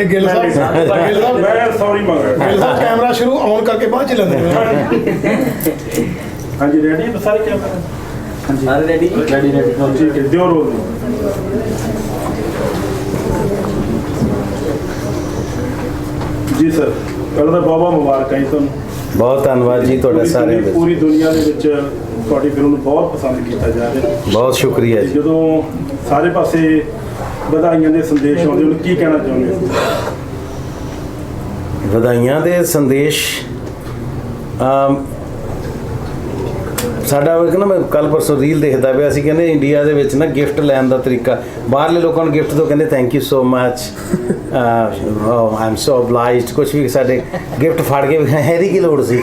ਇਹ ਗਿੱਲ ਸਾਹਿਬ ਗਿੱਲ ਸਾਹਿਬ ਮੈਂ ਸੌਰੀ ਮੰਗ ਰਿਹਾ ਗਿੱਲ ਸਾਹਿਬ ਕੈਮਰਾ ਸ਼ੁਰੂ ਆਨ ਕਰਕੇ ਬਾਅਦ ਚ ਲੈਂਦੇ ਨੇ ਹਾਂਜੀ ਰੈਡੀ ਸਾਰੇ ਕੈਮਰਾ ਸਾਰੇ ਰੈਡੀ ਰੈਡੀ ਰੈਡੀ ਠੀਕ ਹੈ ਦਿਓ ਰੋਲ ਜੀ। ਸਰ ਪਹਿਲਾਂ ਤਾਂ ਬਾਬਾ ਮੁਬਾਰਕਾਂ ਜੀ ਤੁਹਾਨੂੰ। ਬਹੁਤ ਧੰਨਵਾਦ ਜੀ ਤੁਹਾਡਾ ਪੂਰੀ ਸਾਰਿਆਂ ਦੁਨੀਆ- ਦਾ। ਪੂਰੀ ਦੁਨੀਆ ਦੇ ਵਿੱਚ ਤੁਹਾਡੀ ਫਿਲਮ ਨੂੰ ਬਹੁਤ ਪਸੰਦ ਕੀਤਾ ਜਾ ਰਿਹਾ ਬਹੁਤ ਸ਼ੁਕਰੀਆ ਜੀ। ਜਦੋਂ ਸਾਰੇ ਪਾਸੇ ਵਧਾਈਆਂ ਦੇ ਸੰਦੇਸ਼ ਆਉਂਦੇ ਉਹਨੂੰ ਕੀ ਕਹਿਣਾ ਚਾਹੁੰਦੇ ਹੋ? ਵਧਾਈਆਂ ਦੇ ਸੰਦੇਸ਼ ਅਮ ਸਾਡਾ ਇੱਕ ਨਾ ਮੈਂ ਕੱਲ ਪਰਸੋਂ ਰੀਲ ਦੇਖਦਾ ਪਿਆ ਅਸੀਂ ਕਹਿੰਦੇ ਇੰਡੀਆ ਦੇ ਵਿੱਚ ਨਾ ਗਿਫਟ ਲੈਣ ਦਾ ਤਰੀਕਾ। ਬਾਹਰਲੇ ਲੋਕਾਂ ਨੂੰ ਗਿਫਟ ਦੋ ਕਹਿੰਦੇ thank you so much I am so obliged ਕੁਝ ਵੀ ਸਾਡੇ ਗਿਫਟ ਫੜ ਕੇ ਹੈਰੀ ਕੀ ਲੋੜ ਸੀ?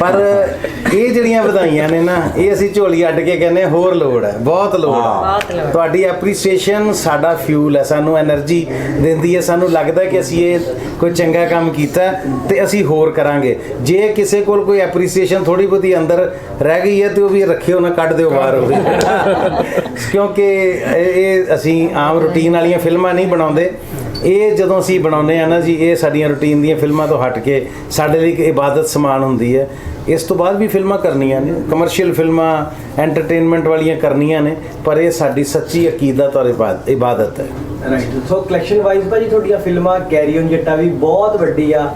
ਪਰ ਇਹ ਜਿਹੜੀਆਂ ਵਧਾਈਆਂ ਨੇ ਨਾ ਇਹ ਅਸੀਂ ਝੋਲੀ ਅੱਡ ਕੇ ਕਹਿੰਦੇ ਹੋਰ ਲੋੜ ਹੈ ਬਹੁਤ ਲੋੜ ਹੈ। ਤੁਹਾਡੀ ਐਪਰੀਸੀਏਸ਼ਨ ਸਾਡਾ ਫਿਊਲ ਹੈ ਸਾਨੂੰ એનર્ਜੀ ਦਿੰਦੀ ਹੈ ਸਾਨੂੰ ਲੱਗਦਾ ਕਿ ਅਸੀਂ ਇਹ ਕੋਈ ਚੰਗਾ ਕੰਮ ਕੀਤਾ ਤੇ ਅਸੀਂ ਹੋਰ ਕਰਾਂਗੇ। ਜੇ ਕਿਸੇ ਕੋਲ ਕੋਈ ਐਪਰੀਸੀਏਸ਼ਨ ਥੋੜੀ ਬਹੁਤੀ ਅੰਦਰ ਰਹਿ ਗਈ ਹੈ ਤੇ ਉਹ ਵੀ ਰੱਖਿਓ ਨਾ, ਕੱਢ ਦਿਓ ਬਾਹਰ ਉਹ ਕਿਉਂਕਿ ਇਹ ਅਸੀਂ ਆਮ ਰੁਟੀਨ ਵਾਲੀਆਂ ਫਿਲਮਾਂ ਨਹੀਂ ਬਣਾਉਂਦੇ। ਇਹ ਜਦੋਂ ਅਸੀਂ ਬਣਾਉਂਦੇ ਆ ਨਾ ਜੀ, ਇਹ ਸਾਡੀਆਂ ਰੁਟੀਨ ਦੀਆਂ ਫਿਲਮਾਂ ਤੋਂ ਹਟ ਕੇ ਸਾਡੇ ਲਈ ਇੱਕ ਇਬਾਦਤ ਸਮਾਨ ਹੁੰਦੀ ਹੈ। ਇਸ ਤੋਂ ਬਾਅਦ ਵੀ ਫਿਲਮਾਂ ਕਰਨੀਆਂ ਨੇ ਕਮਰਸ਼ੀਅਲ ਫਿਲਮਾਂ ਐਂਟਰਟੇਨਮੈਂਟ ਵਾਲੀਆਂ ਕਰਨੀਆਂ ਨੇ, ਪਰ ਇਹ ਸਾਡੀ ਸੱਚੀ ਅਕੀਦਤ ਔਰ ਇਬਾਦ- ਇਬਾਦਤ ਹੈ। ਰਾਈਟ ਸੋ ਕਲੈਕਸ਼ਨ ਵਾਈਜ਼ ਭਾਜੀ, ਤੁਹਾਡੀਆਂ ਫਿਲਮਾਂ ਕੈਰੀ ਔਨ ਜੱਟਾ ਵੀ ਬਹੁਤ ਵੱਡੀ ਆ।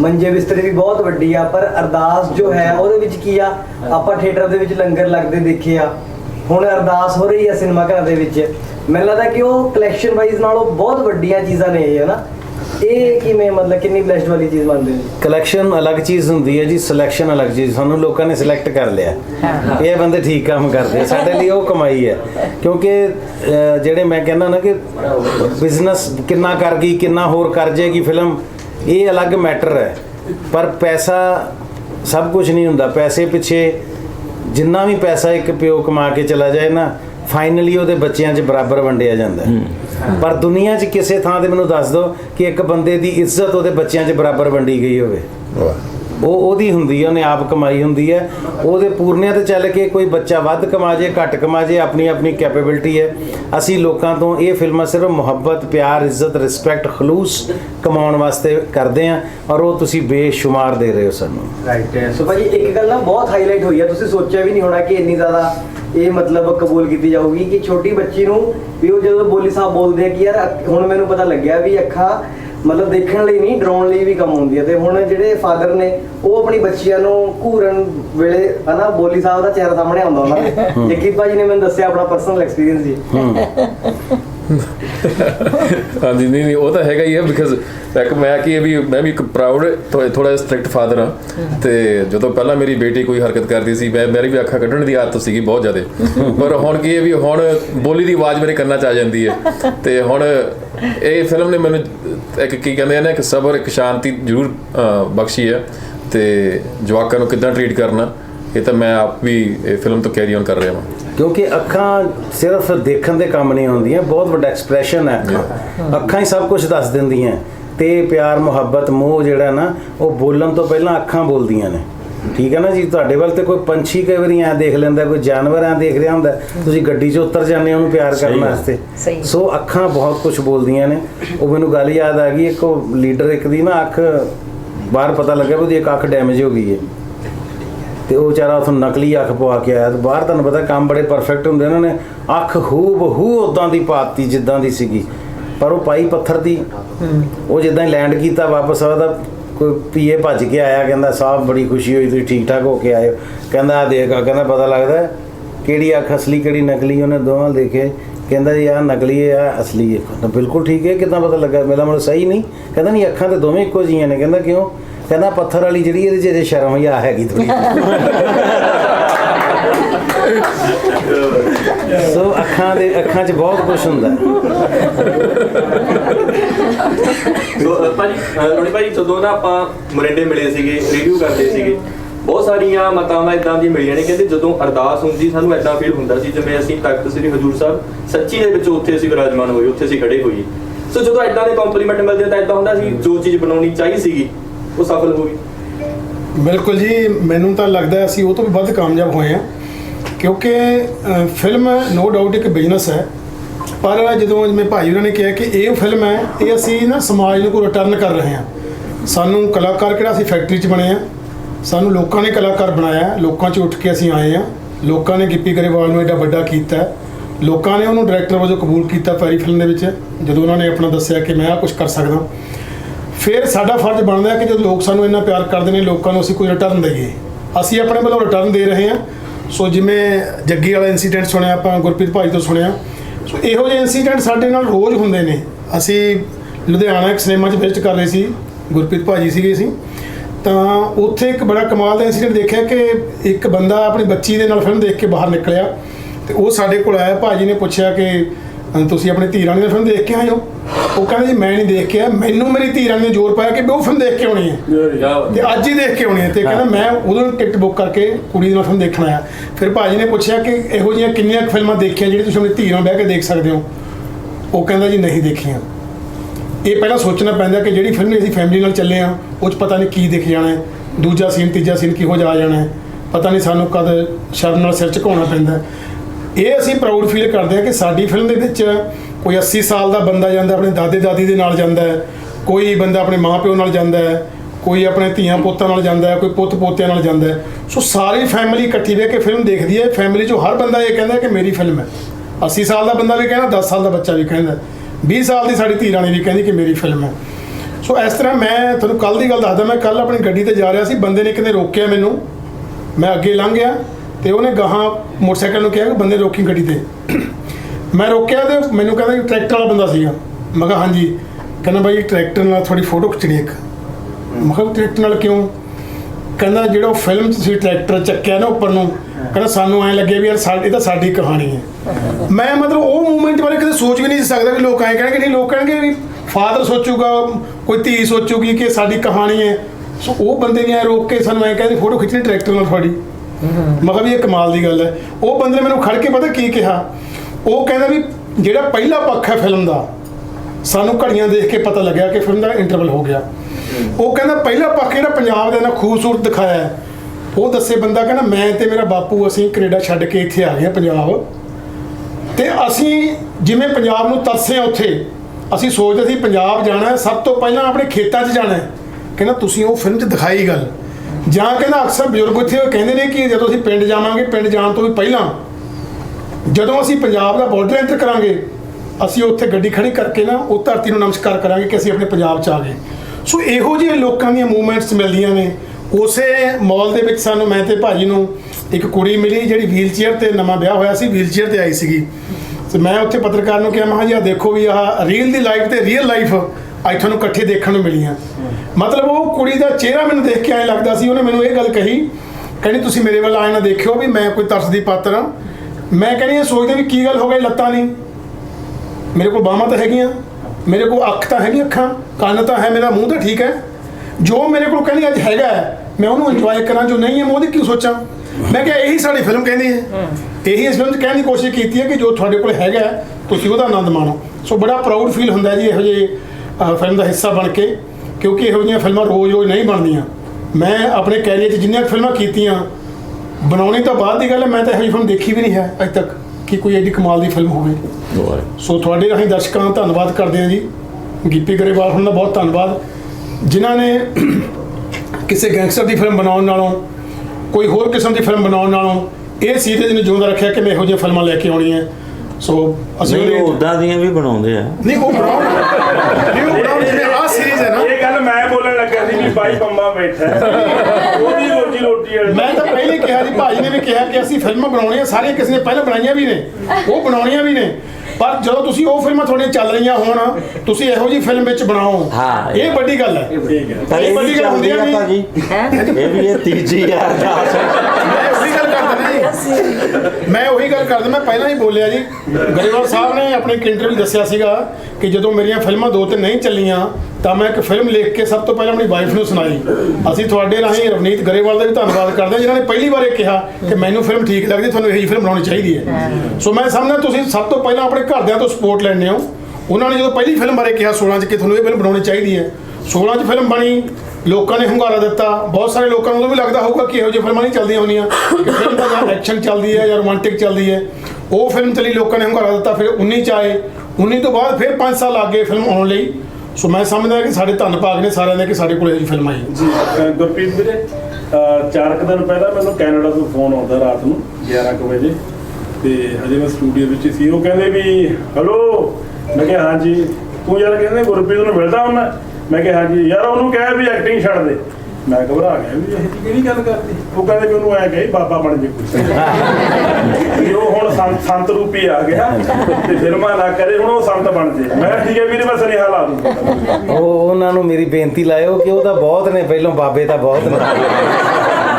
ਮੰਜੇ ਬਿਸਤਰੇ ਵੀ ਬਹੁਤ ਵੱਡੀ ਆ ਪਰ ਅਰਦਾਸ ਜੋ ਹੈ ਉਹਦੇ ਵਿੱਚ ਕੀ ਆ? ਆਪਾਂ ਥੀਏਟਰ ਦੇ ਵਿੱਚ ਲੰਗਰ ਲੱਗਦੇ ਦੇਖੇ ਆ। ਹੁਣ ਅਰਦਾਸ ਹੋ ਰਹੀ ਆ ਸਿਨੇਮਾ ਘਰਾਂ ਦੇ ਵਿੱਚ। ਮੈਨੂੰ ਲੱਗਦਾ ਕਿ ਉਹ ਕਲੈਕਸ਼ਨ ਵਾਈਜ਼ ਨਾਲੋਂ ਬਹੁਤ ਵੱਡੀਆਂ ਚੀਜ਼ਾਂ ਨੇ ਇਹ ਹਨਾ? ਇਹ ਕਿਵੇਂ ਮਤਲਬ ਕਿੰਨੀ ਬਲੈਸਡ ਵਾਲੀ ਚੀਜ਼ ਮੰਨਦੇ ਨੇ ਕਲੈਕਸ਼ਨ ਅਲੱਗ ਚੀਜ਼ ਹੁੰਦੀ ਹੈ ਜੀ ਸਿਲੈਕਸ਼ਨ ਅਲੱਗ ਚੀਜ਼। ਸਾਨੂੰ ਲੋਕਾਂ ਨੇ ਸਿਲੈਕਟ ਕਰ ਲਿਆ। ਇਹ ਬੰਦੇ ਠੀਕ ਕੰਮ ਕਰਦੇ ਆ। ਸਾਡੇ ਲਈ ਉਹ ਕਮਾਈ ਹੈ। ਕਿਉਂਕਿ ਅਹ, ਜਿਹੜੇ ਮੈਂ ਕਹਿੰਦਾ ਨਾ ਕਿ ਬਿਜ਼ਨਸ ਕਿੰਨਾ ਕਰ ਗਈ ਕਿੰਨਾ ਹੋਰ ਕਰ ਜਾਏਗੀ ਫਿਲਮ ਇਹ ਅਲੱਗ ਮੈਟਰ ਹੈ। ਪਰ ਪੈਸਾ ਸਭ ਕੁਝ ਨਹੀਂ ਹੁੰਦਾ। ਪੈਸੇ ਪਿੱਛੇ ਜਿੰਨਾ ਵੀ ਪੈਸਾ ਇੱਕ ਪਿਓ ਕਮਾ ਕੇ ਚਲਾ ਜਾਏ ਨਾ ਫਾਈਨਲੀ ਉਹਦੇ ਬੱਚਿਆਂ 'ਚ ਬਰਾਬਰ ਵੰਡਿਆ ਜਾਂਦਾ ਹੈ। ਪਰ ਦੁਨੀਆ 'ਚ ਕਿਸੇ ਥਾਂ ਤੇ ਮੈਨੂੰ ਦੱਸ ਦਿਓ ਕਿ ਇੱਕ ਬੰਦੇ ਦੀ ਇੱਜ਼ਤ ਉਹਦੇ ਬੱਚਿਆਂ 'ਚ ਬਰਾਬਰ ਵੰਡੀ ਗਈ ਹੋਵੇ। ਉਹ ਉਹਦੀ ਹੁੰਦੀ ਹੈ ਉਹਨੇ ਆਪ ਕਮਾਈ ਹੁੰਦੀ ਹੈ ਉਹਦੇ ਪੂਰਨਿਆਂ ਤੇ ਚੱਲ ਕੇ ਕੋਈ ਬੱਚਾ ਵੱਧ ਕਮਾ ਜੇ, ਘੱਟ ਕਮਾ ਜੇ, ਆਪਣੀ ਆਪਣੀ ਕੈਪੇਬਿਲਿਟੀ ਹੈ। ਅਸੀਂ ਲੋਕਾਂ ਤੋਂ ਇਹ ਫਿਲਮਾਂ ਸਿਰਫ ਮੁਹੱਬਤ, ਪਿਆਰ, ਇੱਜ਼ਤ ਰਿਸਪੈਕਟ ਖਲੂਸ ਕਮਾਉਣ ਵਾਸਤੇ ਕਰਦੇ ਆ ਔਰ ਉਹ ਤੁਸੀਂ ਬੇਸ਼ੁਮਾਰ ਦੇ ਰਹੇ ਹੋ ਸਾਨੂੰ। ਰਾਈਟ ਹੈ। ਸੋ ਭਾਜੀ, ਇੱਕ ਗੱਲ ਨਾ ਬਹੁਤ ਹਾਈਲਾਈਟ ਹੋਈ ਹੈ ਤੁਸੀਂ ਸੋਚਿਆ ਵੀ ਨਹੀਂ ਹੋਣਾ ਕਿ ਇੰਨੀ ਜ਼ਿਆਦਾ ਇਹ ਮਤਲਬ ਕਬੂਲ ਕੀਤੀ ਜਾਊਗੀ ਕਿ ਛੋਟੀ ਬੱਚੀ ਨੂੰ ਵੀ ਉਹ ਜਦੋਂ ਬੋਲੀ ਸਾਹਿਬ ਬੋਲਦੇ ਆ ਕਿ ਯਾਰ, ਹੁਣ ਮੈਨੂੰ ਪਤਾ ਲੱਗਿਆ ਵੀ ਅੱਖਾਂ ਮਤਲਬ ਦੇਖਣ ਲਈ ਨਹੀਂ ਡਰਾਉਣ ਲਈ ਵੀ ਕੰਮ ਹੁੰਦੀ ਹੈ। ਤੇ ਹੁਣ ਜਿਹੜੇ ਫਾਦਰ ਨੇ ਉਹ ਆਪਣੀ ਬੱਚੀਆਂ ਨੂੰ ਘੂਰਨ ਵੇਲੇ ਹਨਾ ਬੋਲੀ ਸਾਹਿਬ ਦਾ ਚਿਹਰਾ ਸਾਹਮਣੇ ਆਉਂਦਾ ਉਹਨਾਂ ਜੱਗੀ ਭਾਜੀ ਨੇ ਮੈਨੂੰ ਦੱਸਿਆ ਆਪਣਾ ਪਰਸਨਲ ਐਕਸਪੀਰੀਅੰਸ ਜੀ। ਹਾਂਜੀ ਨਹੀਂ ਨਹੀਂ ਉਹ ਤਾਂ ਹੈਗਾ ਹੀ ਹੈ ਬਿਕਾਜ਼ ਇੱਕ ਮੈਂ ਕੀ ਵੀ ਮੈਂ ਵੀ ਇੱਕ ਪ੍ਰਾਊਡ ਥੋੜਾ ਸਟ੍ਰਿਕਟ ਫਾਦਰ ਹਾਂ। ਤੇ ਜਦੋਂ ਪਹਿਲਾਂ ਮੇਰੀ ਬੇਟੀ ਕੋਈ ਹਰਕਤ ਕਰਦੀ ਸੀ ਮੈਂ ਮੇਰੀ ਵੀ ਅੱਖਾਂ ਕੱਢਣ ਦੀ ਆਦਤ ਸੀਗੀ ਬਹੁਤ ਜ਼ਿਆਦਾ। ਪਰ ਹੁਣ ਕੀ ਹੈ ਵੀ ਹੁਣ ਬੋਲੀ ਦੀ ਆਵਾਜ਼ ਮੇਰੇ ਕੰਨਾਂ 'ਚ ਆ ਜਾਂਦੀ ਹੈ। ਤੇ ਹੁਣ ਇਹ ਫਿਲਮ ਨੇ ਮੈਨੂੰ ਇੱਕ ਕੀ ਕਹਿੰਦੇ ਆ ਨਾ ਇੱਕ ਸਬਰ ਇੱਕ ਸ਼ਾਂਤੀ ਜ਼ਰੂਰ ਬਖਸ਼ੀ ਹੈ ਤੇ ਜਵਾਕਾਂ ਨੂੰ ਕਿੱਦਾਂ ਟਰੀਟ ਕਰਨਾ ਇਹ ਤਾਂ ਮੈਂ ਆਪ ਵੀ ਇਹ ਫਿਲਮ ਤੋਂ ਕੈਰੀ ਔਨ ਕਰ ਰਿਹਾ ਹਾਂ ਕਿਉਂਕਿ ਅੱਖਾਂ ਸਿਰਫ ਦੇਖਣ ਦੇ ਕੰਮ ਨਹੀਂ ਆਉਂਦੀਆਂ ਬਹੁਤ ਵੱਡਾ ਐਕਸਪ੍ਰੈਸ਼ਨ ਹੈ ਅੱਖਾਂ। ਅੱਖਾਂ ਹੀ ਸਭ ਕੁਝ ਦੱਸ ਦਿੰਦੀਆਂ। ਤੇ ਪਿਆਰ ਮੁਹੱਬਤ ਮੋਹ ਜਿਹੜਾ ਨਾ ਉਹ ਬੋਲਣ ਤੋਂ ਪਹਿਲਾਂ ਅੱਖਾਂ ਬੋਲਦੀਆਂ ਨੇ। ਠੀਕ ਹੈ ਨਾ ਜੀ? ਤੁਹਾਡੇ ਵੱਲ ਤੇ ਕੋਈ ਪੰਛੀ ਕਈ ਵਾਰੀ ਐ ਦੇਖ ਲੈਂਦਾ ਕੋਈ ਜਾਨਵਰ ਐ ਦੇਖ ਰਿਹਾ ਹੁੰਦਾ ਤੁਸੀਂ ਗੱਡੀ 'ਚ ਉਤਰ ਜਾਂਦੇ ਉਹਨੂੰ ਪਿਆਰ ਕਰਨ ਵਾਸਤੇ। ਸੋ ਅੱਖਾਂ ਬਹੁਤ ਕੁਝ ਬੋਲਦੀਆਂ ਨੇ। ਉਹ ਮੈਨੂੰ ਗੱਲ ਯਾਦ ਆ ਗਈ ਇੱਕ ਲੀਡਰ ਇੱਕ ਦੀ ਨਾ ਅੱਖ ਬਾਹਰ ਪਤਾ ਲੱਗਿਆ ਵੀ ਉਹਦੀ ਇੱਕ ਅੱਖ ਡੈਮੇਜ ਹੋ ਗਈ ਹੈ। ਤੇ ਉਹ ਵਿਚਾਰਾ ਉਥੋਂ ਨਕਲੀ ਅੱਖ ਪਵਾ ਕੇ ਆਇਆ ਤੇ ਬਾਹਰ ਤੁਹਾਨੂੰ ਪਤਾ ਕੰਮ ਬੜੇ ਪਰਫੈਕਟ ਹੁੰਦੇ ਉਹਨਾਂ ਨੇ ਅੱਖ ਹੂ ਬਹੂ ਉਦਾਂ ਦੀ ਪਾਤੀ ਜਿੱਦਾਂ ਦੀ ਸੀਗੀ। ਪਰ ਉਹ ਪਾਈ ਪੱਥਰ ਦੀ ਉਹ ਜਿੱਦਾਂ ਹੀ ਲੈਂਡ ਕੀਤਾ ਵਾਪਸ ਆਦਾ ਕੋਈ ਪੀਏ ਭੱਜ ਕੇ ਆਇਆ, ਕਹਿੰਦਾ ਸਾਹਿਬ ਬੜੀ ਖੁਸ਼ੀ ਹੋਈ, ਤੁਸੀਂ ਠੀਕ ਠਾਕ ਹੋ ਕੇ ਆਏ ਹੋ ਕਹਿੰਦਾ ਆ ਦੇਖ ਕਹਿੰਦਾ ਪਤਾ ਲੱਗਦਾ ਕਿਹੜੀ ਅੱਖ ਅਸਲੀ, ਕਿਹੜੀ ਨਕਲੀ, ਉਹਨੇ ਦੋਵਾਂ ਦੇਖੇ। ਕਹਿੰਦਾ ਜੀ ਆ ਨਕਲੀ ਹੈ ਆ ਅਸਲੀ ਹੈ। ਬਿਲਕੁਲ ਠੀਕ ਹੈ, ਕਿਦਾਂ ਪਤਾ ਲੱਗਾ? ਮੇਰਾ ਮਤਲਬ ਸਹੀ ਨਹੀਂ। ਕਹਿੰਦਾ ਨਹੀਂ, ਅੱਖਾਂ ਤੇ ਦੋਵੇਂ ਇੱਕੋ ਜਿਹੀਆਂ ਨੇ। ਕਹਿੰਦਾ ਕਿਉਂ? ਕਹਿੰਦਾ ਪੱਥਰ ਵਾਲੀ ਜਿਹੜੀ ਇਹਦੇ 'ਚ ਅਜੇ ਸ਼ਰਮ ਹੀ ਆ ਹੈਗੀ ਥੋੜੀ ਸੋ ਅੱਖਾਂ ਦੇ ਅੱਖਾਂ 'ਚ ਬਹੁਤ ਕੁਝ ਹੁੰਦਾ। ਸੋ ਅ, ਭਾਜੀ ਅ, ਲੋਣੀ ਭਾਜੀ ਜਦੋਂ ਨਾ ਆਪਾਂ ਮਰਿੰਡੇ ਮਿਲੇ ਸੀਗੇ ਰਿਵਿਊ ਕਰਦੇ ਸੀਗੇ ਬਹੁਤ ਸਾਰੀਆਂ ਮਤਾਵਾਂ ਇਦਾਂ ਦੀ ਮਿਲੀਆਂ ਨੇ ਕਹਿੰਦੇ ਜਦੋਂ ਅਰਦਾਸ ਹੁੰਦੀ ਸਾਨੂੰ ਇਦਾਂ ਫੀਲ ਹੁੰਦਾ ਸੀ ਜਿਵੇਂ ਅਸੀਂ ਤਖਤ ਸ੍ਰੀ ਹਜੂਰ ਸਾਹਿਬ ਸੱਚੀ ਦੇ ਵਿੱਚ ਉੱਥੇ ਅਸੀਂ ਵਿਰਾਜਮਾਨ ਹੋਏ ਉੱਥੇ ਅਸੀਂ ਖੜੇ ਹੋਈਏ। ਸੋ ਜਦੋਂ ਇਦਾਂ ਦੇ ਕੰਪਲੀਮੈਂਟ ਮਿਲਦੇ ਤਾਂ ਇਦਾਂ ਹੁੰਦਾ ਸੀ ਜੋ ਚੀਜ਼ ਬਣਾਉਣੀ ਚਾਹੀ ਸੀਗੀ ਉਹ ਸਫਲ ਹੋ ਗਈ। ਬਿਲਕੁਲ ਜੀ, ਮੈਨੂੰ ਤਾਂ ਲੱਗਦਾ ਅਸੀਂ ਉਹ ਤੋਂ ਵੀ ਵੱਧ ਕਾਮਯਾਬ ਹੋਏ ਹਾਂ, ਕਿਉਂਕਿ ਫਿਲਮ ਨੋ ਡਾਊਟ ਇੱਕ ਬਿਜ਼ਨਸ ਹੈ, ਪਰ ਜਦੋਂ ਜਿਵੇਂ ਭਾਈ ਉਹਨਾਂ ਨੇ ਕਿਹਾ ਕਿ ਇਹ ਫਿਲਮ ਹੈ, ਇਹ ਅਸੀਂ ਨਾ ਸਮਾਜ ਨੂੰ ਕੋਈ ਰਿਟਰਨ ਕਰ ਰਹੇ ਹਾਂ। ਸਾਨੂੰ ਕਲਾਕਾਰ ਕਿਹੜਾ ਅਸੀਂ ਫੈਕਟਰੀ 'ਚ ਬਣੇ ਆ ਸਾਨੂੰ ਲੋਕਾਂ ਨੇ ਕਲਾਕਾਰ ਬਣਾਇਆ, ਲੋਕਾਂ 'ਚ ਉੱਠ ਕੇ ਅਸੀਂ ਆਏ ਆ ਲੋਕਾਂ ਨੇ ਗਿੱਪੀ ਗਰੇਵਾਲ ਨੂੰ ਐਡਾ ਵੱਡਾ ਕੀਤਾ ਲੋਕਾਂ ਨੇ ਉਹਨੂੰ ਡਾਇਰੈਕਟਰ ਵਜੋਂ ਕਬੂਲ ਕੀਤਾ ਪੈਰੀ ਫਿਲਮ ਦੇ ਵਿੱਚ, ਜਦੋਂ ਉਹਨਾਂ ਨੇ ਆਪਣਾ ਦੱਸਿਆ ਕਿ ਮੈਂ ਆ ਕੁਝ ਕਰ ਸਕਦਾ। ਫਿਰ ਸਾਡਾ ਫਰਜ਼ ਬਣਦਾ ਹੈ ਕਿ ਜਦੋਂ ਲੋਕ ਸਾਨੂੰ ਇੰਨਾ ਪਿਆਰ ਕਰਦੇ ਨੇ, ਲੋਕਾਂ ਨੂੰ ਅਸੀਂ ਕੋਈ ਰਿਟਰਨ ਦਈਏ। ਅਸੀਂ ਆਪਣੇ ਵੱਲੋਂ ਰਿਟਰਨ ਦੇ ਰਹੇ ਹਾਂ। ਸੋ ਜਿਵੇਂ ਜੱਗੀ ਵਾਲਾ ਇਨਸੀਡੈਂਟ ਸੁਣਿਆ ਆਪਾਂ, ਗੁਰਪ੍ਰੀਤ ਭਾਈ ਤੋਂ ਸੁਣਿਆ। ਸੋ ਇਹੋ ਜਿਹੇ ਇਨਸੀਡੈਂਟ ਸਾਡੇ ਨਾਲ ਰੋਜ਼ ਹੁੰਦੇ ਨੇ। ਅਸੀਂ ਲੁਧਿਆਣਾ ਇੱਕ ਸਿਨੇਮਾ 'ਚ ਵਿਜ਼ਿਟ ਕਰ ਰਹੇ ਸੀ, ਗੁਰਪ੍ਰੀਤ ਭਾਜੀ ਸੀਗੇ ਅਸੀਂ। ਤਾਂ ਉੱਥੇ ਇੱਕ ਬੜਾ ਕਮਾਲ ਦਾ ਇਨਸੀਡੈਂਟ ਦੇਖਿਆ ਕਿ ਇੱਕ ਬੰਦਾ ਆਪਣੀ ਬੱਚੀ ਦੇ ਨਾਲ ਫਿਲਮ ਦੇਖ ਕੇ ਬਾਹਰ ਨਿਕਲਿਆ। ਤੇ ਉਹ ਸਾਡੇ ਕੋਲ ਆਇਆ, ਭਾਜੀ ਨੇ ਪੁੱਛਿਆ ਕਿ, ਤੁਸੀਂ ਆਪਣੀ ਧੀ ਰਾਣੀ ਦੀ ਫਿਲਮ ਦੇਖ ਕੇ ਆਏ ਹੋ? ਉਹ ਕਹਿੰਦਾ ਜੀ ਮੈਂ ਨਹੀਂ ਦੇਖ ਕੇ ਆਇਆ। ਮੈਨੂੰ ਮੇਰੀ ਧੀ ਰਾਣੀ ਨੇ ਜ਼ੋਰ ਪਾਇਆ ਕਿ ਵੀ ਉਹ ਫਿਲਮ ਦੇਖ ਕੇ ਆਉਣੀ ਹੈ। ਤੇ ਅੱਜ ਹੀ ਦੇਖ ਕੇ ਆਉਣੀ ਹੈ। ਤੇ ਕਹਿੰਦਾ ਮੈਂ ਉਦੋਂ ਟਿਕਟ ਬੁੱਕ ਕਰਕੇ ਕੁੜੀ ਦੇ ਨਾਲ ਫਿਲਮ ਦੇਖਣ ਆਇਆ। ਫਿਰ ਭਾਜੀ ਨੇ ਪੁੱਛਿਆ ਕਿ ਇਹੋ ਜਿਹੀਆਂ ਕਿੰਨੀਆਂ ਕੁ ਫਿਲਮਾਂ ਦੇਖੀਆਂ ਜਿਹੜੀ ਤੁਸੀਂ ਆਪਣੀ ਧੀ ਨਾਲ ਬਹਿ ਕੇ ਦੇਖ ਸਕਦੇ ਹੋ? ਉਹ ਕਹਿੰਦਾ ਜੀ ਨਹੀਂ ਦੇਖੀਆਂ। ਇਹ ਪਹਿਲਾਂ ਸੋਚਣਾ ਪੈਂਦਾ ਕਿ ਜਿਹੜੀ ਫਿਲਮ ਅਸੀਂ ਫੈਮਿਲੀ ਨਾਲ ਚੱਲੇ ਆ ਉਹ 'ਚ ਪਤਾ ਨਹੀਂ ਕੀ ਦਿਖ ਜਾਣਾ ਹੈ। ਦੂਜਾ ਸੀਨ ਤੀਜਾ ਸੀਨ ਕਿਹੋ ਜਿਹਾ ਆ ਜਾਣਾ ਹੈ। ਪਤਾ ਨਹੀਂ ਸਾਨੂੰ ਕਦ ਸ਼ਰਮ ਨਾਲ ਸਿਰ ਝੁਕਾਉਣਾ ਪੈਂਦਾ ਹੈ। ਇਹ ਅਸੀਂ ਪ੍ਰਾਊਡ ਫੀਲ ਕਰਦੇ ਹਾਂ ਕਿ ਸਾਡੀ ਫਿਲਮ ਦੇ ਵਿੱਚ ਕੋਈ 80 ਸਾਲ ਦਾ ਬੰਦਾ ਜਾਂਦਾ, ਆਪਣੇ ਦਾਦੇ ਦਾਦੀ ਦੇ ਨਾਲ ਜਾਂਦਾ ਹੈ, ਕੋਈ ਬੰਦਾ ਆਪਣੇ ਮਾਪਿਓ ਨਾਲ ਜਾਂਦਾ ਹੈ, ਕੋਈ ਆਪਣੇ ਧੀਆਂ ਪੁੱਤਾਂ ਨਾਲ ਜਾਂਦਾ ਹੈ, ਕੋਈ ਪੁੱਤ ਪੋਤਿਆਂ ਨਾਲ ਜਾਂਦਾ ਹੈ। ਸੋ ਸਾਰੀ ਫੈਮਿਲੀ ਇਕੱਠੀ ਬਹਿ ਕੇ ਫਿਲਮ ਦੇਖਦੀ ਹੈ ਫੈਮਿਲੀ 'ਚੋਂ ਹਰ ਬੰਦਾ ਇਹ ਕਹਿੰਦਾ ਕਿ ਮੇਰੀ ਫਿਲਮ ਹੈ। 80 ਸਾਲ ਦਾ ਬੰਦਾ ਵੀ ਕਹਿੰਦਾ 10 ਸਾਲ ਦਾ ਬੱਚਾ ਵੀ ਕਹਿੰਦਾ 20 ਸਾਲ ਦੀ ਸਾਡੀ ਧੀ ਰਾਣੀ ਵੀ ਕਹਿੰਦੀ ਕਿ ਮੇਰੀ ਫਿਲਮ ਹੈ। ਸੋ ਇਸ ਤਰ੍ਹਾਂ ਮੈਂ ਤੁਹਾਨੂੰ ਕੱਲ ਦੀ ਗੱਲ ਦੱਸਦਾ, ਮੈਂ ਕੱਲ ਆਪਣੀ ਗੱਡੀ ਤੇ ਜਾ ਰਿਹਾ ਸੀ, ਬੰਦੇ ਨੇ ਕਿਤੇ ਰੋਕਿਆ ਮੈਨੂੰ। ਮੈਂ ਅੱਗੇ ਲੰਘ ਗਿਆ। ਤੇ ਉਹਨੇ ਗਾਹਾਂ ਮੋਟਰਸਾਈਕਲ ਨੂੰ ਕਿਹਾ ਕਿ ਬੰਦੇ ਰੋਕੀ ਗੱਡੀ ਤੇ। ਮੈਂ ਰੋਕਿਆ ਤੇ ਮੈਨੂੰ ਕਹਿੰਦਾ ਕਿ ਟਰੈਕਟਰ ਵਾਲਾ ਬੰਦਾ ਸੀਗਾ। ਮੈਂ ਕਿਹਾ, ਹਾਂਜੀ। ਕਹਿੰਦਾ, ਬਾਈ ਟਰੈਕਟਰ ਨਾਲ ਥੋੜੀ ਫੋਟੋ ਖਿੱਚਣੀ ਇੱਕ। ਮੈਂ ਕਿਹਾ, ਟਰੈਕਟਰ ਨਾਲ ਕਿਉਂ? ਕਹਿੰਦਾ, ਜਿਹੜਾ ਉਹ ਫਿਲਮ 'ਚ ਤੁਸੀਂ ਟਰੈਕਟਰ ਚੱਕਿਆ ਨਾ ਉੱਪਰ ਨੂੰ, ਕਹਿੰਦਾ ਸਾਨੂੰ ਐਂ ਲੱਗੇ ਵੀ ਯਾਰ ਸਾਡੀ ਇਹ ਤਾਂ ਸਾਡੀ ਕਹਾਣੀ ਹੈ। ਮੈਂ ਮਤਲਬ ਉਹ ਮੂਵਮੈਂਟ ਬਾਰੇ ਕਦੇ ਸੋਚ ਵੀ ਨਹੀਂ ਸੀ ਸਕਦਾ ਵੀ ਲੋਕ ਐਂ ਕਹਿਣਗੇ, ਨਹੀਂ, ਲੋਕ ਕਹਿਣਗੇ ਵੀ ਫਾਦਰ ਸੋਚੂਗਾ, ਕੋਈ ਧੀ ਸੋਚੂਗੀ ਕਿ ਸਾਡੀ ਕਹਾਣੀ ਹੈ। ਸੋ ਉਹ ਬੰਦੇ ਨੇ ਐਂ ਰੋਕ ਕੇ ਸਾਨੂੰ ਐਂ ਕਹਿੰਦੇ ਫੋਟੋ ਖਿੱਚਣੀ ਟਰੈਕਟਰ ਨਾਲ ਤੁਹਾਡੀ। ਮੈਂ ਕਿਹਾ ਵੀ ਇਹ ਕਮਾਲ ਦੀ ਗੱਲ ਹੈ। ਉਹ ਬੰਦੇ ਨੇ ਮੈਨੂੰ ਖੜ ਕੇ ਪਤਾ ਕੀ ਕਿਹਾ? ਉਹ ਕਹਿੰਦਾ ਵੀ ਜਿਹੜਾ ਪਹਿਲਾ ਪੱਖ ਹੈ ਫਿਲਮ ਦਾ, ਸਾਨੂੰ ਘੜੀਆਂ ਦੇਖ ਕੇ ਪਤਾ ਲੱਗਿਆ ਕਿ ਫਿਲਮ ਦਾ ਇੰਟਰਵਲ ਹੋ ਗਿਆ। ਉਹ ਕਹਿੰਦਾ ਪਹਿਲਾ ਪੱਖ ਜਿਹੜਾ ਪੰਜਾਬ ਦੇ ਨਾਲ ਖੂਬਸੂਰਤ ਦਿਖਾਇਆ ਉਹ ਦੱਸੇ ਬੰਦਾ ਕਹਿੰਦਾ, ਮੈਂ ਤੇ ਮੇਰਾ ਬਾਪੂ ਅਸੀਂ ਕੈਨੇਡਾ ਛੱਡ ਕੇ ਇੱਥੇ ਆ ਗਏ ਪੰਜਾਬ। ਤੇ ਅਸੀਂ ਜਿਵੇਂ ਪੰਜਾਬ ਨੂੰ ਤਰਸੇ ਹਾਂ ਉੱਥੇ, ਅਸੀਂ ਸੋਚਦੇ ਸੀ ਪੰਜਾਬ ਜਾਣਾ ਸਭ ਤੋਂ ਪਹਿਲਾਂ ਆਪਣੇ ਖੇਤਾਂ 'ਚ ਜਾਣਾ ਕਹਿੰਦਾ, ਤੁਸੀਂ ਉਹ ਫਿਲਮ 'ਚ ਦਿਖਾਈ ਗੱਲ। ਜਾਂ ਕਹਿੰਦਾ ਅਕਸਰ ਬਜ਼ੁਰਗ ਉੱਥੇ ਉਹ ਕਹਿੰਦੇ ਨੇ ਕਿ ਜਦੋਂ ਅਸੀਂ ਪਿੰਡ ਜਾਵਾਂਗੇ, ਪਿੰਡ ਜਾਣ ਤੋਂ ਵੀ ਪਹਿਲਾਂ ਜਦੋਂ ਅਸੀਂ ਪੰਜਾਬ ਦਾ ਬਾਰਡਰ ਐਂਟਰ ਕਰਾਂਗੇ, ਅਸੀਂ ਉੱਥੇ ਗੱਡੀ ਖੜੀ ਕਰਕੇ ਨਾ ਉਹ ਧਰਤੀ ਨੂੰ ਨਮਸਕਾਰ ਕਰਾਂਗੇ ਕਿ ਅਸੀਂ ਆਪਣੇ ਪੰਜਾਬ 'ਚ ਆ ਗਏ। ਸੋ ਇਹੋ ਜਿਹੇ ਲੋਕਾਂ ਦੀਆਂ ਮੂਵਮੈਂਟਸ ਮਿਲਦੀਆਂ ਨੇ। ਉਸੇ ਮਾਲ ਦੇ ਵਿੱਚ ਸਾਨੂੰ ਮੈਂ ਤੇ ਭਾਜੀ ਨੂੰ ਇੱਕ ਕੁੜੀ ਮਿਲੀ ਜਿਹੜੀ ਵੀਲਚੇਅਰ ਤੇ ਨਵਾਂ ਵਿਆਹ ਹੋਇਆ ਸੀ ਵੀਲਚੇਅਰ ਤੇ ਆਈ ਸੀਗੀ। ਤੇ ਮੈਂ ਉੱਥੇ ਪੱਤਰਕਾਰ ਨੂੰ ਕਿਹਾ, ਮਹਾ ਜੀ, ਆਹ ਦੇਖੋ ਵੀ ਆਹ ਰੀਲ ਦੀ ਲਾਈਫ ਤੇ ਰੀਅਲ ਲਾਈਫ ਅੱਜ ਤੁਹਾਨੂੰ ਇਕੱਠੇ ਦੇਖਣ ਨੂੰ ਮਿਲੀਆਂ। ਮਤਲਬ ਉਹ ਕੁੜੀ ਦਾ ਚਿਹਰਾ ਮੈਨੂੰ ਦੇਖ ਕੇ ਐਂ ਲੱਗਦਾ ਸੀ ਉਹਨੇ ਮੈਨੂੰ ਇਹ ਗੱਲ ਕਹੀ ਕਹਿੰਦੀ ਤੁਸੀਂ ਮੇਰੇ ਵੱਲ ਆਏ ਨਾ ਦੇਖਿਓ ਵੀ ਮੈਂ ਕੋਈ ਤਰਸ ਦੀ ਪਾਤਰ ਹਾਂ। ਮੈਂ ਕਹਿੰਦੀ ਇਹ ਸੋਚਦੇ ਵੀ ਕੀ ਗੱਲ ਹੋ ਗਈ ਲੱਤਾਂ ਨਹੀਂ ਮੇਰੇ ਕੋਲ ਬਾਹਾਂ ਤਾਂ ਹੈਗੀਆਂ ਮੇਰੇ ਕੋਲ ਅੱਖ ਤਾਂ ਹੈਗੀ ਅੱਖਾਂ ਕੰਨ ਤਾਂ ਹੈ ਮੇਰਾ ਮੂੰਹ ਤਾਂ ਠੀਕ ਹੈ। ਜੋ ਮੇਰੇ ਕੋਲ ਕਹਿੰਦੀ ਅੱਜ ਹੈਗਾ ਹੈ, ਮੈਂ ਉਹਨੂੰ ਇੰਜੋਏ ਕਰਾਂ ਜੋ ਨਹੀਂ ਹੈ ਮੈਂ ਉਹਦੀ ਕਿਉਂ ਸੋਚਾਂ? ਮੈਂ ਕਿਹਾ ਇਹੀ ਸਾਡੀ ਫਿਲਮ ਕਹਿੰਦੀ ਹੈ। ਇਹੀ ਇਸ ਫਿਲਮ 'ਚ ਕਹਿਣ ਦੀ ਕੋਸ਼ਿਸ਼ ਕੀਤੀ ਹੈ ਕਿ ਜੋ ਤੁਹਾਡੇ ਕੋਲ ਹੈਗਾ ਤੁਸੀਂ ਉਹਦਾ ਆਨੰਦ ਮਾਣੋ। ਸੋ ਬੜਾ ਪ੍ਰਾਊਡ ਫੀਲ ਹੁੰਦਾ ਜੀ ਇਹੋ ਜਿਹੇ ਫਿਲਮ ਦਾ ਹਿੱਸਾ ਬਣ ਕੇ ਕਿਉਂਕਿ ਇਹੋ ਜਿਹੀਆਂ ਫਿਲਮਾਂ ਰੋਜ਼-ਰੋਜ਼ ਨਹੀਂ ਬਣਦੀਆਂ। ਮੈਂ ਆਪਣੇ ਕੈਰੀਅਰ 'ਚ ਜਿੰਨੀਆਂ ਫਿਲਮਾਂ ਕੀਤੀਆਂ ਬਣਾਉਣੀ ਤਾਂ ਬਾਅਦ ਦੀ ਗੱਲ ਹੈ ਮੈਂ ਤਾਂ ਇਹੋ ਜਿਹੀ ਫਿਲਮ ਦੇਖੀ ਵੀ ਨਹੀਂ ਹੈ ਅਜੇ ਤੱਕ ਕਿ ਕੋਈ ਐਡੀ ਕਮਾਲ ਦੀ ਫਿਲਮ ਹੋਵੇ। ਸੋ ਤੁਹਾਡੇ ਰਾਹੀਂ ਦਰਸ਼ਕਾਂ ਦਾ ਧੰਨਵਾਦ ਕਰਦੇ ਹਾਂ ਜੀ। ਗਿੱਪੀ ਗਰੇਵਾਲ ਹੁਣ ਦਾ ਬਹੁਤ ਧੰਨਵਾਦ। ਜਿਨ੍ਹਾਂ ਨੇ ਕਿਸੇ ਗੈਂਗਸਟਰ ਦੀ ਫਿਲਮ ਬਣਾਉਣ ਨਾਲੋਂ ਕੋਈ ਹੋਰ ਕਿਸਮ ਦੀ ਫਿਲਮ ਬਣਾਉਣ ਨਾਲੋਂ ਇਹ ਸੀਰੀਜ਼ ਨੂੰ ਜਿਉਂਦਾ ਰੱਖਿਆ ਕਿ ਮੈਂ ਇਹੋ ਜਿਹੀਆਂ ਫਿਲਮਾਂ ਲੈ ਕੇ ਆਉਣੀਆਂ। ਸੋ ਅਸੀਂ ਨਹੀਂ ਉਹ ਉਦਾਂ ਦੀਆਂ ਵੀ ਬਣਾਉਂਦੇ ਆ। ਨਹੀਂ ਉਹ ਬਣਾਉਣ ਨਹੀਂ ਉਹ ਬਣਾਉਣ ਜਿਵੇਂ ਆਹ ਸੀਰੀਜ਼ ਹੈ ਨਾ। ਇਹ ਗੱਲ ਮੈਂ ਬੋਲਣ ਲੱਗਾ ਸੀ ਵੀ ਬਾਈ ਪੰਮਾ ਬੈਠਾ ਹੈ। ਉਹਦੀ ਰੋਜੀ ਰੋਟੀ ਹੈ ਮੈਂ ਤਾਂ ਪਹਿਲੇ ਕਿਹਾ ਜੀ ਭਾਜੀ ਨੇ ਵੀ ਕਿਹਾ ਕਿ ਅਸੀਂ ਫਿਲਮਾਂ ਬਣਾਉਣੀਆਂ ਸਾਰੀਆਂ ਕਿਸੇ ਨੇ ਪਹਿਲਾਂ ਬਣਾਈਆਂ ਵੀ ਨੇ। ਉਹ ਬਣਾਉਣੀਆਂ ਵੀ ਨੇ। ਪਰ ਜਦੋਂ ਤੁਸੀਂ ਉਹ ਫਿਲਮਾਂ ਤੁਹਾਡੀਆਂ ਚੱਲ ਰਹੀਆਂ ਹੋਣ ਤੁਸੀਂ ਇਹੋ ਜਿਹੀ ਫਿਲਮ ਵਿੱਚ ਬਣਾਓ। ਹਾਂ। ਇਹ ਵੱਡੀ ਗੱਲ ਹੈ। ਠੀਕ ਹੈ। ਪਰ ਇਹ ਵੱਡੀ ਗੱਲ ਹੁੰਦੀ ਆ ਆ ਵੀ- ਭਾਜੀ। ਇਹ ਵੀ ਇਹ ਤੀਜੀ ਆ ਅਰਦਾਸ ਮੈਂ ਉਹੀ ਗੱਲ ਕਰਦਾ ਨਾ ਜੀ ਮੈਂ ਉਹੀ ਗੱਲ ਕਰਦਾ ਮੈਂ ਪਹਿਲਾਂ ਹੀ ਬੋਲਿਆ ਜੀ। ਗਰੇਵਾਲ ਸਾਹਿਬ ਨੇ ਆਪਣੇ ਇੱਕ ਇੰਟਰਵਿਊ ਦੱਸਿਆ ਸੀਗਾ ਕਿ ਜਦੋਂ ਮੇਰੀਆਂ ਫਿਲਮਾਂ ਦੋ ਤਿੰਨ ਨਹੀਂ ਚੱਲੀਆਂ ਤਾਂ ਮੈਂ ਇੱਕ ਫਿਲਮ ਲਿਖ ਕੇ ਸਭ ਤੋਂ ਪਹਿਲਾਂ ਆਪਣੀ ਵਾਈਫ ਨੂੰ ਸੁਣਾਈ। ਅਸੀਂ ਤੁਹਾਡੇ ਰਾਹੀਂ ਰਵਨੀਤ ਗਰੇਵਾਲ ਦਾ ਵੀ ਧੰਨਵਾਦ ਕਰਦੇ ਹਾਂ ਜਿਨ੍ਹਾਂ ਨੇ ਪਹਿਲੀ ਵਾਰ ਇਹ ਕਿਹਾ ਕਿ ਮੈਨੂੰ ਫਿਲਮ ਠੀਕ ਲੱਗਦੀ ਤੁਹਾਨੂੰ ਇਹੀ ਫਿਲਮ ਬਣਾਉਣੀ ਚਾਹੀਦੀ ਹੈ। ਸੋ ਮੈਂ ਸਮਝਦਾ ਤੁਸੀਂ ਸਭ ਤੋਂ ਪਹਿਲਾਂ ਆਪਣੇ ਘਰਦਿਆਂ ਤੋਂ ਸਪੋਰਟ ਲੈਣੇ ਹੋ। ਉਹਨਾਂ ਨੇ ਜਦੋਂ ਪਹਿਲੀ ਫਿਲਮ ਬਾਰੇ ਕਿਹਾ 16 ਚ ਕਿ ਤੁਹਾਨੂੰ ਇਹ ਫਿਲਮ ਬਣਾਉਣੀ ਚਾਹੀਦੀ ਹੈ। 16 ਚ ਫਿਲਮ ਬਣੀ ਲੋਕਾਂ ਨੇ ਹੁੰਗਾਰਾ ਦਿੱਤਾ। ਬਹੁਤ ਸਾਰੇ ਲੋਕਾਂ ਨੂੰ ਵੀ ਲੱਗਦਾ ਹੋਊਗਾ ਕਿ ਇਹੋ ਜਿਹੀ ਫਿਲਮਾਂ ਨਹੀਂ ਚੱਲਦੀਆਂ ਹੁੰਦੀਆਂ ਕਿ ਫਿਲਮ ਤਾਂ ਜਾਂ ਐਕਸ਼ਨ ਚੱਲਦੀ ਹੈ ਜਾਂ ਰੋਮਾਂਟਿਕ ਚੱਲਦੀ ਹੈ, ਉਹ ਫਿਲਮ ਚਲੀ ਲੋਕਾਂ ਨੇ ਹੁੰਗਾਰਾ ਦਿੱਤਾ, ਫਿਰ 19 ਚ ਆਏ 19 ਤੋਂ ਬਾਅਦ ਫਿਰ 5 ਸਾਲ ਲੱਗੇ ਫਿਲਮ ਆਉਣ ਲਈ। ਸੋ ਮੈਂ ਸਮਝਦਾ ਕਿ ਸਾਡੇ ਧੰਨ ਭਾਗ ਨੇ ਸਾਰਿਆਂ ਦੇ ਕਿ ਸਾਡੇ ਕੋਲ ਇਹ ਜਿਹੀ ਫਿਲਮ ਆਈ। ਜੀ ਗੁਰਪ੍ਰੀਤ ਵੀਰੇ ਚਾਰ ਕੁ ਦਿਨ ਪਹਿਲਾਂ ਮੈਨੂੰ ਕੈਨੇਡਾ ਤੋਂ ਫੋਨ ਆਉਂਦਾ ਰਾਤ ਨੂੰ 11 ਕੁ ਵਜੇ। ਤੇ ਹਜੇ ਮੈਂ ਸਟੂਡੀਓ ਵਿੱਚ ਸੀ। ਉਹ ਕਹਿੰਦੇ ਵੀ ਹੈਲੋ ਮੈਂ ਕਿਹਾ, ਹਾਂਜੀ। ਤੂੰ ਯਾਰ ਕਹਿੰਦੇ, ਗੁਰਪ੍ਰੀਤ ਨੂੰ ਮਿਲਦਾ ਹੁੰਦਾ ਮੈਂ ਕਿਹਾ ਹਾਂਜੀ ਯਾਰ ਉਹਨੂੰ ਕਹਿ ਵੀ ਐਕਟਿੰਗ ਛੱਡ ਦੇ। ਮੈਂ ਘਬਰਾ ਗਿਆ ਵੀ ਇਹ ਕਿਹੜੀ ਗੱਲ ਕਰਦੀ ਉਹ ਕਹਿੰਦੇ ਵੀ ਉਹਨੂੰ ਐ ਕਹੀ ਬਾਬਾ ਬਣ ਜੇ ਕੋਈ। ਵੀ ਉਹ ਹੁਣ ਸੰਤ ਸੰਤ ਰੂਪੀ ਆ ਗਿਆ ਤੇ ਫਿਲਮਾਂ ਨਾ ਕਰੇ ਹੁਣ ਉਹ ਸੰਤ ਬਣ ਜੇ। ਮੈਂ ਠੀਕ ਹੈ ਵੀਰੇ ਮੈਂ ਸੁਨੇਹਾ ਲਾ ਦੂੰਗਾ। ਉਹ ਉਹਨਾਂ ਨੂੰ ਮੇਰੀ ਬੇਨਤੀ ਲਾਇਓ ਕਿ ਉਹ ਤਾਂ ਬਹੁਤ ਨੇ ਪਹਿਲੋਂ ਬਾਬੇ ਤਾਂ ਬਹੁਤ ਨੇ।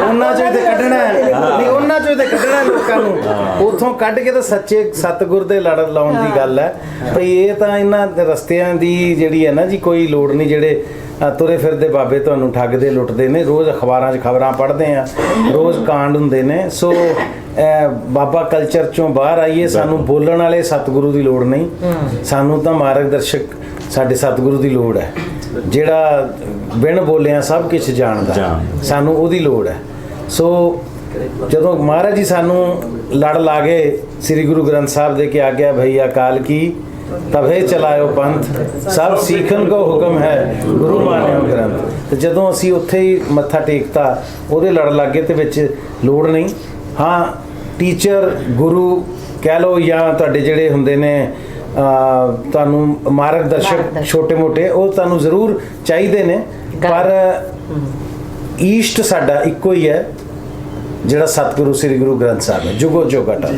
ਉਹਨਾਂ ਚੋਂ ਹੀ ਤੇ ਕੱਢਣਾ ਹੈ। ਨਹੀਂ ਉਹਨਾਂ ਚੋਂ ਹੀ ਤੇ ਕੱਢਣਾ ਹੈ ਲੋਕਾਂ ਨੂੰ। ਉਥੋਂ ਕੱਢ ਕੇ ਤਾਂ ਸੱਚੇ ਸਤਿਗੁਰ ਦੇ ਲੜ ਲਾਉਣ ਦੀ ਗੱਲ ਹੈ। ਭਈ ਇਹ ਤਾਂ ਇਹਨਾਂ ਦੇ ਰਸਤਿਆਂ ਦੀ ਜਿਹੜੀ ਹੈ ਨਾ ਜੀ ਕੋਈ ਲੋੜ ਨਹੀਂ ਜਿਹੜੇ ਤੁਰੇ ਫਿਰਦੇ ਬਾਬੇ ਤੁਹਾਨੂੰ ਠੱਗਦੇ ਲੁੱਟਦੇ ਨੇ। ਰੋਜ਼ ਅਖਬਾਰਾਂ 'ਚ ਖਬਰਾਂ ਪੜ੍ਹਦੇ ਆ ਰੋਜ਼ ਕਾਂਡ ਹੁੰਦੇ ਨੇ। ਸੋ ਬਾਬਾ ਕਲਚਰ ਚੋਂ ਬਾਹਰ ਆਈਏ ਸਾਨੂੰ ਬੋਲਣ ਵਾਲੇ ਸਤਿਗੁਰੂ ਦੀ ਲੋੜ ਨਹੀਂ। ਸਾਨੂੰ ਤਾਂ ਮਾਰਗਦਰਸ਼ਕ ਸਾਡੇ ਸਤਿਗੁਰੂ ਦੀ ਲੋੜ ਹੈ। ਜਿਹੜਾ ਬਿਨ ਬੋਲਿਆ ਸਭ ਕੁਝ ਜਾਣਦਾ। ਜਾਣ। ਸਾਨੂੰ ਉਹਦੀ ਲੋੜ ਹੈ। ਸੋ ਜਦੋਂ ਮਹਾਰਾਜ ਜੀ ਸਾਨੂੰ ਲੜ ਲਾਗੇ ਸ੍ਰੀ ਗੁਰੂ ਗ੍ਰੰਥ ਸਾਹਿਬ ਦੇ ਕੇ ਆਗਿਆ ਭਈ ਅਕਾਲ ਕੀ? ਤਬੇ ਚਲਾਇਓ ਪੰਥ। ਸਭ ਸਿੱਖਣ ਕੋ ਹੁਕਮ ਹੈ ਗੁਰੂ ਮਾਨਿਓ ਗ੍ਰੰਥ। ਤੇ ਜਦੋਂ ਅਸੀਂ ਉੱਥੇ ਹੀ ਮੱਥਾ ਟੇਕਤਾ ਉਹਦੇ ਲੜ ਲਾਗੇ ਤੇ ਵਿੱਚ ਲੋੜ ਨਹੀਂ। ਹਾਂ ਟੀਚਰ ਗੁਰੂ ਕਹਿ ਲਓ ਜਾਂ ਤੁਹਾਡੇ ਜਿਹੜੇ ਹੁੰਦੇ ਨੇ ਤੁਹਾਨੂੰ ਮਾਰਗਦਰਸ਼ਕ ਮਾਰਗਦਰਸ਼ਕ। ਛੋਟੇ ਮੋਟੇ ਉਹ ਤੁਹਾਨੂੰ ਜ਼ਰੂਰ ਚਾਹੀਦੇ ਨੇ। ਪਰ ਈਸ਼ਟ ਸਾਡਾ ਇੱਕੋ ਹੀ ਹੈ। ਜਿਹੜਾ ਸਤਿਗੁਰੂ ਸ੍ਰੀ ਗੁਰੂ ਗ੍ਰੰਥ ਸਾਹਿਬ ਹੈ ਜੁਗੋ ਜੁਗ ਅਟਲ